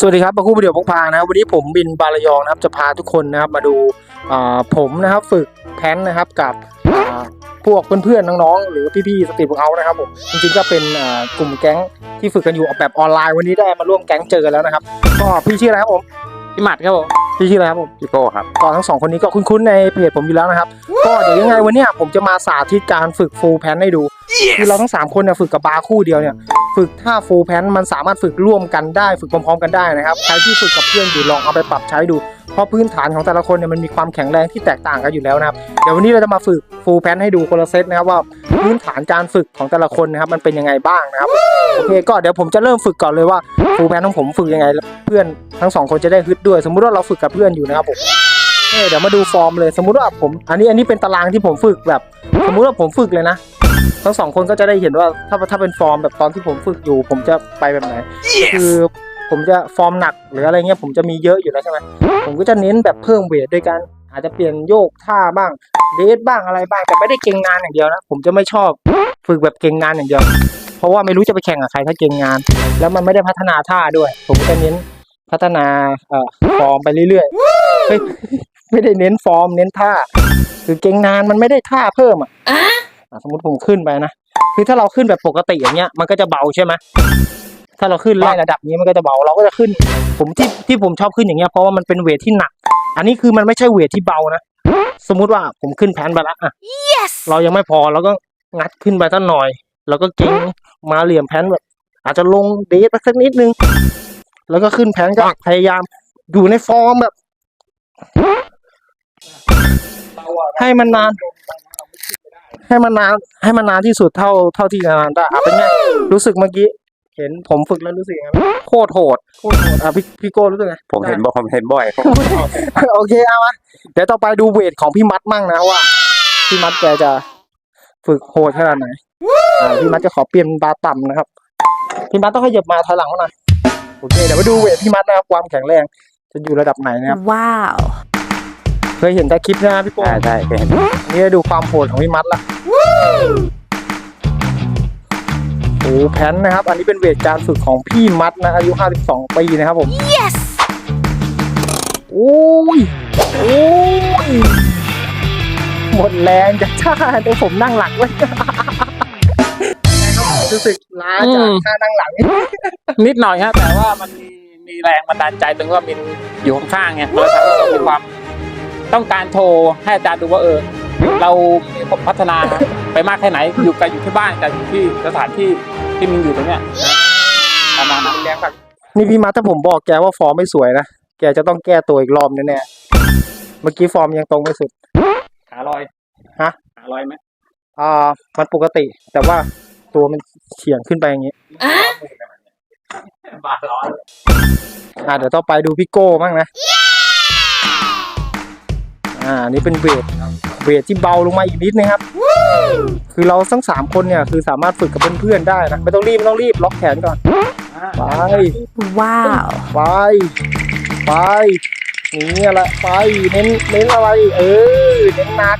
สวัสดีครับมาคู่วิดีโอพกพานะครับวันนี้ผมบินบาลยองนะครับจะพาทุกคนนะครับมาดูอ่าผมนะครับฝึกแพนนะครับกับอ่าพวกเพื่อนๆน้องๆหรือพี่ๆสตรีทพวกเขานะครับผมจริงๆก็เป็นอ่ากลุ่มแก๊งที่ฝึกกันอยู่ออกแบบออนไลน์วันนี้ได้มาร่วมแก๊งเจอกันแล้วนะครับก็พี่ชื่ออะไรครับผมพี่หมัดครับผมพี่ชื่ออะไรครับผมพี่โป้ครับก็ทั้งสองคนนี้ก็คุ้นๆในเพจผมอยู่แล้วนะครับก็เดี๋ยวยังไงวันเนี้ยผมจะมาสาธิตการฝึกฟูลแพนให้ดู คือเราทั้งสามคนเนี่ยฝึกกับบาร์คู่เดียวเนี่ยฝึกท่าฟูลแพนมันสามารถฝึกร่วมกันได้ฝึกพร้อมๆกันได้นะครับใครที่ฝึกกับเพื่อนอยู่ลองเอาไปปรับใช้ดู เพราะพื้นฐานของแต่ละคนเนี่ยมันมีความแข็งแรงที่แตกต่างกันอยู่แล้วนะครับเดี๋ยววันนี้เราจะมาฝึกฟูลแพนให้ดูคนละเซตนะครับว่าพื้นฐานการฝึกของแต่ละคนนะครับมันเป็นยังไงบ้างนะครับโอเคก็เดี๋ยวผมจะเริ่มฝึกก่อนเลยว่าฟูลแพนของผมฝึกยังไง เพื่อนทั้งสองคนจะได้ฮึดด้วย สมมุติว่าเราฝึกกับเพื่อนอยู่นะครับผมเอ้ยเดี๋ยวมาดูฟอร์มเลยสมมุติว่าผม อันนี้อันนี้เป็นตารางที่ผมฝึกแบบ สมมุติว่าผมฝึกเลยนะ ทั้งสองคนก็จะได้เห็นว่าถ้าถ้าเป็นฟอร์มแบบตอนที่ผมฝึกอยู่ ผมจะไปแบบไหน คือผมจะฟอร์มหนักหรืออะไรเงี้ยผมจะมีเยอะอยู่แล้วใช่ไหมผมก็จะเน้นแบบเพิ่มเวทด้วยกันอาจจะเปลี่ยนโยกท่าบ้างเดทบ้างอะไรบ้างแต่ไม่ได้เก่งงานอย่างเดียวนะผมจะไม่ชอบฝึกแบบเก่งงานอย่างเดียว เพราะว่าไม่รู้จะไปแข่งกับใครถ้าเก่งงาน แล้วมันไม่ได้พัฒนาท่าด้วย ผมก็จะเน้นพัฒนาเอ่อฟอร์มไปเรื่อยๆเฮ้ยไม่ได้เน้นฟอร์มเน้นท่า คือเก่งนานมันไม่ได้ท่าเพิ่มอะอะ สมมติผมขึ้นไปนะคือถ้าเราขึ้นแบบปกติอย่างเงี้ยมันก็จะเบาใช่ไหมถ้าเราขึ้นไล่ระดับนี้มันก็จะเบาเราก็จะขึ้น ผมที่ที่ผมชอบขึ้นอย่างเงี้ยเพราะว่ามันเป็นเวทที่หนัก อันนี้คือมันไม่ใช่เวทที่เบานะสมมุติว่าผมขึ้นแพนไปละอะ Yes! เรายังไม่พอเราก็งัดขึ้นไปสักหน่อย แล้วก็เก่งมาเหลี่ยมแพนแบบ อาจจะลงเดทไปสักนิดนึง แล้วก็ขึ้นแพนก็พยายามอยู่ในฟอร์มแบบให้มันนาน ให้มันนานให้มันนานที่สุดเท่าเท่าที่จะนานได้อะเป็นไงรู้สึกเมื่อกี้ เห็นผมฝึกแล้วรู้สึกยังไงโคตรโหดโคตรโหดอะพี่พี่โก้รู้สึกไงผมเห็นบ่อยผมเห็นบ่อยโอเคเอามาเดี๋ยวต่อไปดูเวทของพี่มัดมั่งนะว่าพี่มัดแกจะฝึกโหดขนาดไหนอ่าพี่มัดจะขอเปลี่ยนบาร์ต่ำนะครับพี่มัดต้องขยับมาถอยหลังมาหน่อยโอเคเดี๋ยวมาดูเวทพี่มัดนะครับความแข็งแรงจะอยู่ระดับไหนนะครับ Wow! เคยเห็นแต่คลิปนะพี่โป้ใช่ใช่เห็นอันนี่ดูความโหดของพี่มัดละ โอ้แพนนะครับ อันนี้เป็นเวทการฝึกของพี่มัดนะอายุ 52 ปีนะครับผม Yes! โอ้ย โอ้ย หมดแรงจะท่าเดี๋ยวผมนั่งหลังไว้รู้สึกล้าจากท่านั่งหลัง นิดหน่อยฮะแต่ว่ามันมีมีแรงบันดาลใจตรงว่ามินอยู่ข้างๆไงเราทำให้เรามีความต้องการโชว์ให้อาจารย์ดูว่าเออ เรามีพัฒนาไปมากแค่ไหนอยู่กันอยู่ที่บ้านกันอยู่ที่สถานที่ที่มินอยู่ตรงเนี้ยประมาณนั้นแรงแบบนี่พี่มัดถ้าผมบอกแกว่าฟอร์มไม่สวยนะแกจะต้องแก้ตัวอีกรอบแน่ๆเมื่อกี้ฟอร์มยังตรงไม่สุดขาลอยฮะขาลอยไหมอ่ามันปกติ แต่ว่าตัวมันเฉียงขึ้นไปอย่างนี้บาทร้อยอ่าเดี๋ยวต่อไปดูพี่โก้บ้างนะ อ่าอันนี่เป็นเวท เวทที่เบาลงมาอีกนิดนึงครับ คือเราทั้งสามคนเนี่ยคือสามารถฝึกกับเพื่อนๆได้นะไม่ต้องรีบไม่ต้องรีบล็อกแขนก่อนไป Wow! ไปไปนี่แหละไปเน้นเน้นอะไร เออเน้นหนัก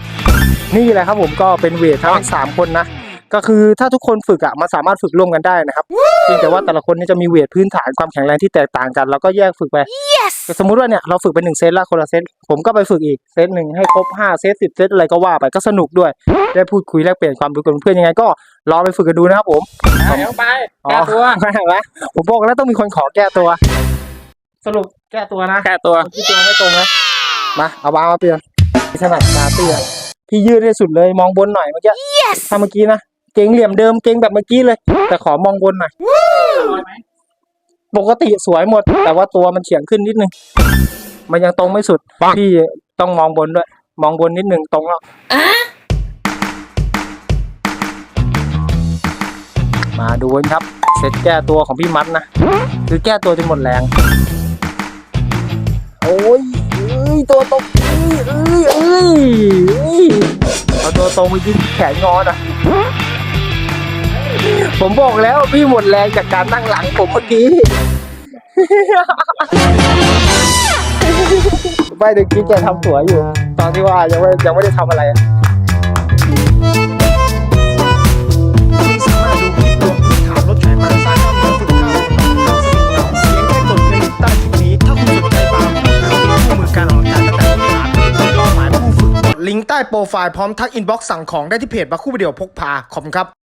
นี่แหละครับผมก็เป็นเวททั้งสามคนนะ ก็คือถ้าทุกคนฝึกอะมันสามารถฝึกร่วมกันได้นะครับเพียงแต่ว่าแต่ละคนเนี่ยจะมีเวทพื้นฐานความแข็งแรงที่แตกต่างกัน แล้วก็แยกฝึกไป Yes! สมมุติว่าเนี่ยเราฝึกไปหนึ่งเซตแล้วคนละเซตผมก็ไปฝึกอีกเซตหนึ่งให้ครบห้าเซตสิบเซตอะไรก็ว่าไปก็สนุกด้วย ได้พูดคุยแลกเปลี่ยนความรู้กับเพื่อนยังไงก็รอไปฝึกกันดูนะครับผมเดี๋ยวไปอ๋อแก้ตัวเห็นไหมผมบอกแล้วต้องมีคนขอแก้ตัว สรุปแก้ตัวนะแก้ตัวพี่ตัวไม่ตรงนะมาเอาบามาเปลี่ยนพี่ถนัดขาเตี้ยพี่ยืดให้สุดเลยมองบนหน่อยเมื่อกี้ Yes! ถ้าเมื่อกี้นะ เก่งเหลี่ยมเดิมเก่งแบบเมื่อกี้เลย แต่ขอมองบนหน่อยลอยไหมปกติสวยหมด แต่ว่าตัวมันเฉียงขึ้นนิดนึง มันยังตรงไม่สุดพี่ต้องมองบนด้วย มองบนนิดนึงตรงแล้วมาดูกันครับเสร็จแก้ตัวของพี่มัดนะคือแก้ตัวจนหมดแรง โอ้ยเอ้ยตัวตรงเอ้ยเอ้ยเอ้ยเอ้ยเอาตัวตรงไปยิงแขนงอนะ ผมบอกแล้วพี่หมดแรงจากการนั่งหลังผมเมื่อกี้ ไม่เด็กกี้กแกทำสวยอยู่ ตอนที่ว่ายังไม่ยังไม่ได้ทำอะไรลิงก์ใต้โปรไฟล์พร้อมทักอินบ็อกซ์สั่งของได้ที่เพจบัคคู่วิดีโอพกพาขอบคุณครับ